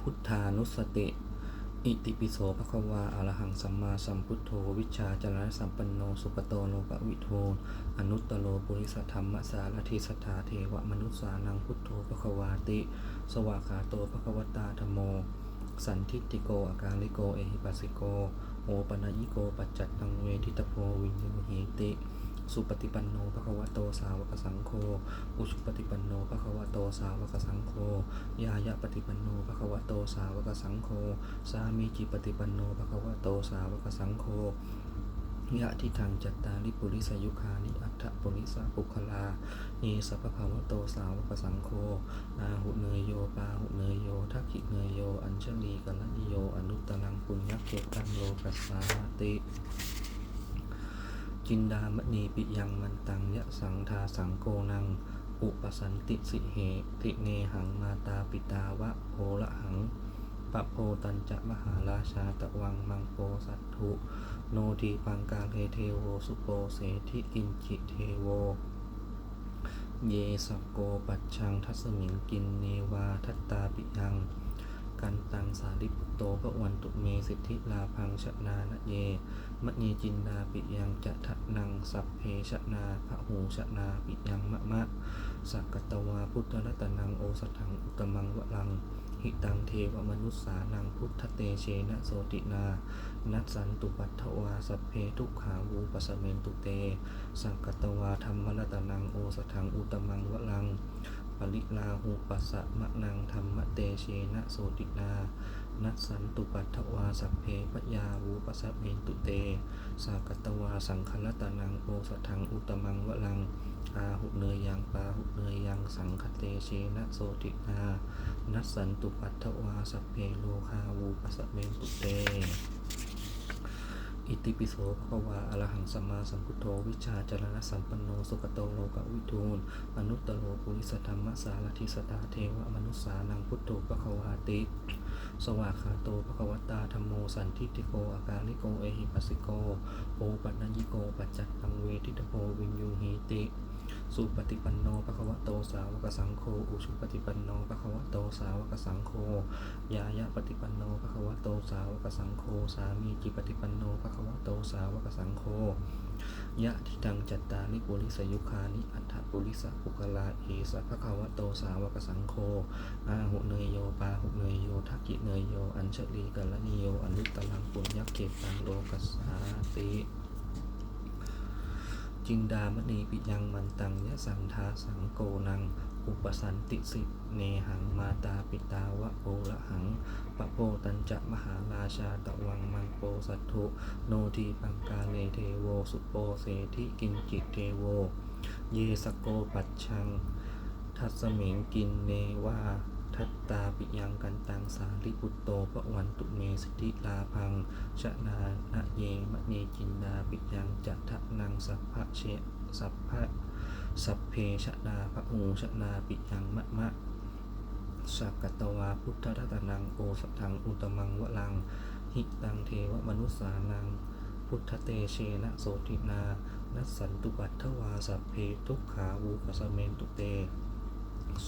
พุทธานุสติ อิติปิโสภควาอรหังสัมมาสัมพุทโธ วิชชาจารณสัมปันโน สุปโตโลกวิโทอนุตตโลปุริสธรรมสารทิสทธาเทวมนุษสานังพุทโธภควาติ สวากาโตภควตาธมโม สันทิติโกอาการลิโก เอหิปัสสิโก โอปนัญิโก ปัจจัตตังเวทิตโพวินยูหิติ สุปฏิปันโนภควะโตสาวกสังโฆ อุชุปฏิปันโนภควะโตสาวกสังโฆ ยายะปฏิปันโนภควะโตสาวกสังโฆ สามีจิปฏิปันโนภควะโตสาวกสังโฆยะทิทางจัตตาริปุริสยุคานิอัฏฐปุริสปุคลาเยสัพพะวะโตสาวกสังโฆอาหุเนยโยปาหุเนยโยทักขิเนยโย อัญชลีกัลนิโย อนุตตรังปุญญเกตังโลกัสสาติ จินดามณีปิยังมันตังยะสังทาสังโกนัง อุปสันติสิเหติเนหังมาตาปิตาวะโพละหังปะโพตัญจะมหาราชาตะวังมังโปสัตถุ โนทีปังกาเลเทโวสุโปเสธิกินจิเทโว เยสโกปัจชังทัสมิงกินเนวาทัตตาปิยัง กันตังสาลิปุตโตปะวันตุเมสิทธิลาพังชนานะเยมะเนจินดาปิยังจะทะ นังสัพเพชนาพระหูชนาปิยังมะมะสักกตวาพุทธรัตนังโอสถังอุตมังวะลัง หิตังเทวมนุสสานังพุทธเตเชนะโสตินา นัสสันตุปัทถวาสัพเพทุกขาวูปสเมนตุเต สักกตวาธรรมรัตนังโอสถังอุตมังวะลัง ปริลาหูปัสสะมะนังธรรมเตเชนะโสตินา นัสสันตุปัทถวาสัพเพปยาวูปสเมนตุเต สากตวาสังคลตานังโอสถังอุตมังวะลัง อาหุเนยยังปาหุเนยยังสังคเตเชนะโสตินานัสสันตุปัทถวาสัพเพโลคาวูปสเมนตุเตอิติปิโสภควาอรหังสัมมาสัมพุทโธวิชาจารณะสัมปันโนสุขโตโลกวิทูลอนุตตโลปุริสธรรมสารทิสตาเทวมนุสสานังพุทโธภควาติ สวากขาโตภควตาธรรมโมสันทิติโกอาการลิโก เอหิปัสสิโก โอปัญญิโก ปัจจัตตัง เวทิตโพวินยูหิติสุปฏิปันโนภควะโตสาวกสังโฆอุชุปฏิปันโนภควะโตสาวกสังโฆยายะปฏิปันโนภควะโตสาวกสังโฆสามีจิปฏิปันโนภควะโตสาวกสังโฆยะทิตังจัตตานิปุริสยุคานิอัฏฐปุริสปุคลาเอสะภควะโตสาวกสังโฆอาหุเนยโยปาหุเนยโยทักกิเนยโยอัญชลีกัลนิโยอนุตตรังปุญญเกตังโลกัสสาติ จินดามณีปิยังมันตังยะสังทาสังโกนัง อุปสันติสิเนหังมาตาปิตาวะโอละหังปะโปตัญจะมหาราชาตะวังมังโปสัตถุโนทีปังกาเลเทโวสุโปเสธิกินจิเทโว เยสโกปัจชัง ทัสมิงกินเนวา ทัตตาปิยังกันตังสาลิปุตโตปะวันตุเมสิธิลาพังชนานะเยมะเนจินดาปิยังจัตถะนังสัพพะเชสัพพะสัพเพชนาพระหูชนาปิยังมะมะสักกตวาพุทธรัตนังโอสถังอุตมังวะลัง หิตังเทวมนุสสานัง พุทธเตเชนะโสตินา นัสสันตุปัทถวาสัพเพทุกขาวูปสเมนตุเต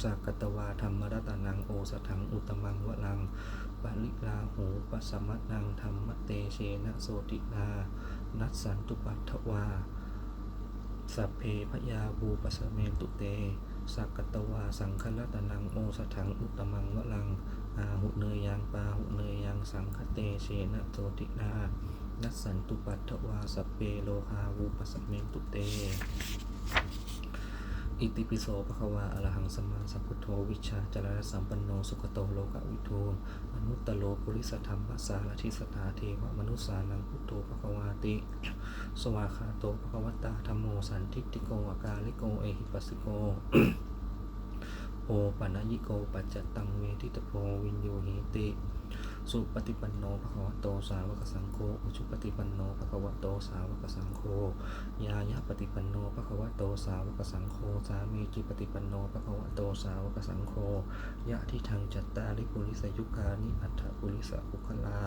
สักกตวาธรรมรัตนังโอสถังอุตมังวลังปริลาหูปสมะนังธรรมเตเชนะโสตินานัสสันตุปัทถวาสัพเพพยาบูปสเมตุเต สักกตวาสังคลตนังโอสถังอุตมังวลัง อาหุเนยยังปาหุเนยยังสังคเตเชนะโสตินานัสสันตุปัทถวาสัพเพโลคาวูปสเมตุเต อิติปิโสภควาอรหังสัมมาสัมพุทโธวิชาจารณสัมปันโนสุขโตโลกวิทูลอนุตตโลปุริสธรรมสารทิสทาเทวมนุสสานังพุทโธภควาติ สวากขาโตภควตาธรรมโมสันทิติโกอากาลิโกเอหิปัสสิโกโอปัญญิโกปัจจตังเวทิตโพวินโยหิติ สุปฏิปันโนภควะโตสาวกสังโฆอุชุปฏิปันโนภควะโตสาวกสังโฆญายะปฏิปันโนภควะโตสาวกสังโฆสามีจิปฏิปันโนภควะโตสาวกสังโฆยะที่ทางจัตตาริปุริสยุคานิอัตถปุริสอุคลา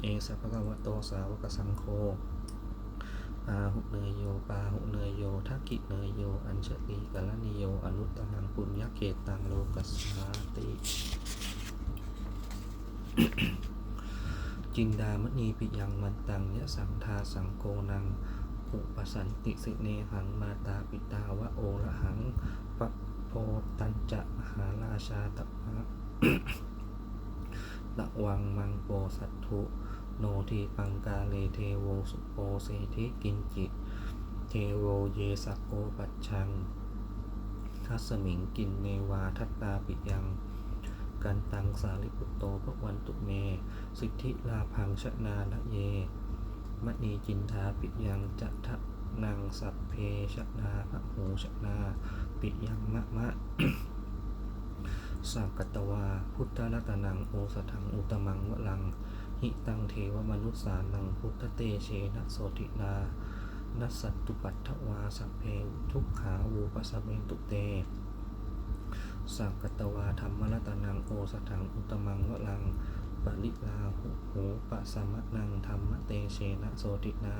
เอสภควะโตสาวกสังโฆปาหุเนยโยปาหุเนยโยทักกิเนยโย อัญชลีกัลนิโย อนุตตังปุญญเกตังโลกัสสาติ จินดามณีปิยังมันตังยะสังทาสังโกนังอุปสันติสิเนหังมาตาปิตาวะโอระหังปะโพตัญจะมหาราชาตมะตะวังมังโปสัตถุโนทีปังกาเลเทโวสุโปเสธิกินจิเทโวเยสกโกปัจชังทัสมิงกินเนวาทัตตาปิยัง กันตังสาลิปุตโตพระวันตุเม สิทธิลาพังชนาละเยมณีจินทาปิยังจะทะนังสัพเพชนาพระหูชนาปิยังมะมะสังกตวา พุทธรัตนังโอสถังอุตมังวลัง หิตังเทวมนุษสานังพุทธเตเชนะโสตินานัสสัตตุปัตถวาสัพเพทุกขาวูปสเมนตุเต สังกตวาธรรมรัตนังโอสถังอุตมังวลังปริลาหุหูปะสมะนังธรรมเตเชนะโสตินา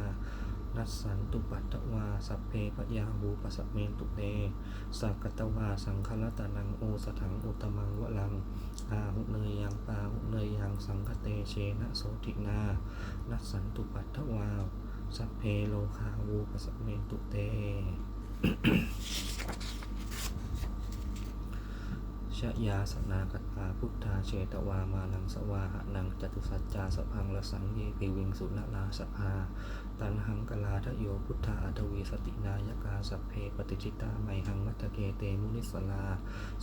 นัสสันตุปัตตวาสัพเพปยาหูปสเมนตุเตสักกตวาสังคลตนังโอสถังอุตมังวลังอาหุเนยยังปาหุเนยยังสังคเตเชนะโสตินานัสสันตุปัตถวาสัพเพโลคาวูปสเมนตุเต ชยาสนากตาพุทธาเชตวามานังสวาหะนังจตุสัจจาสพังละสังเยปิวิงสุนลาสภา ตันหังกลาทะโยพุทธาอัตวีสตินายกาสัพเพปฏิจิตาไมหังมัตเกเตมุนิสลา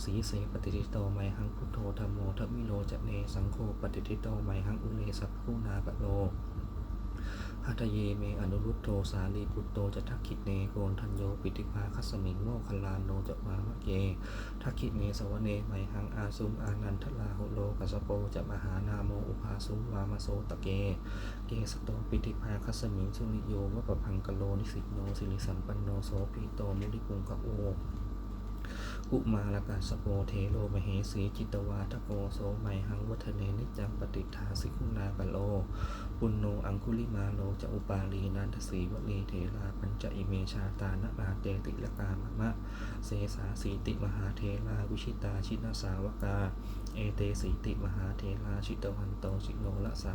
สีเสปฏิจิตโตไมหังพุทโธธรรมโมทวิโลจเนสังโฆปฏิจิตโตไมหังอุเลสัพพุนาปะโล หัตเยเมอนุรุตโตสาลีปุตโตจะทักขิเนโกนทันโยปิติภาคัสมิงโมคคลานโนจะวามะเกทักขิเมสวเนไมหังอาซุมอานันทลาหุโลกัสโปจะมหานาโมอุภาสุวามาโสตะเก เกสโตปิติภาคัสมิงสุริโยวะปะพังกะโลนิสิโนสิริสัมปันโนโสปิโตมุลิกุงกะโอ กุมาลกาสโปเทโลมเหสีจิตวาทโกโสไมหังวัฒเนนิจังปฏิทาสิกุณากะโล ปุณโนอังคุลิมาโลจะอุปาลีนันทสีวลีเทลาปัญจอิเมชาตานะาเตติลกามะมะ เสสาสีติมหาเทลาวิชิตาชินาสาวกา เอเตสีติมหาเทราชิตวันโตชิโนละสา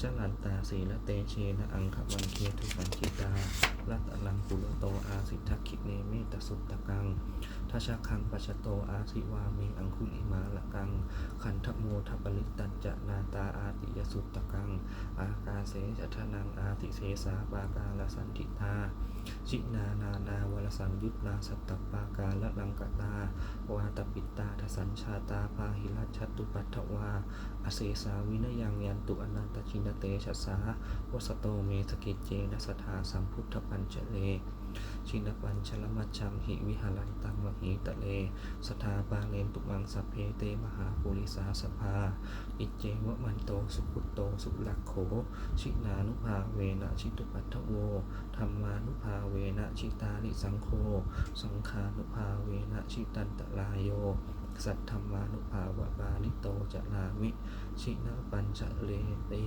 ชลันตาสีละเตเชนะอังคมันเคทุสันจิตาลัตลังปุโรโตอาสิทธคิเนเมตสุตตะกังทัชคังปัชโตอาสิวาเมอังคุลิมาละกัง ขันธโมทัปลิตัจนาตาอาติยสุตตะกัง อากาเสจัทนังอาติเสสาปากาลสันติตา ชินานานาวรสังยุตนาสัตตปากาละลังกตาวาตปิตาทสัญชาตาพาหิรัชตุปัทวา อเสสาวินยังยันตุอนันตชินเตชะสาวสโตเมสกิจเจนะสทาสัมพุทธปัญจเลชินปัญชลมัจฉัมหิวิหารันตังมหิตะเลสทาปาเลนตุมังสัพเพเตมหาปุริสาสภา อิจเจวะมันโตสุพุตโตสุลักโข ชินานุภาเวนะชิตุปัทโวธรรมานุภาเวนะชิตานิสังโฆสังฆานุภาเวนะชิตันตลายโย สัทธรรมานุภาวะบาลิโตจะลาวิชินะปัญจเลติ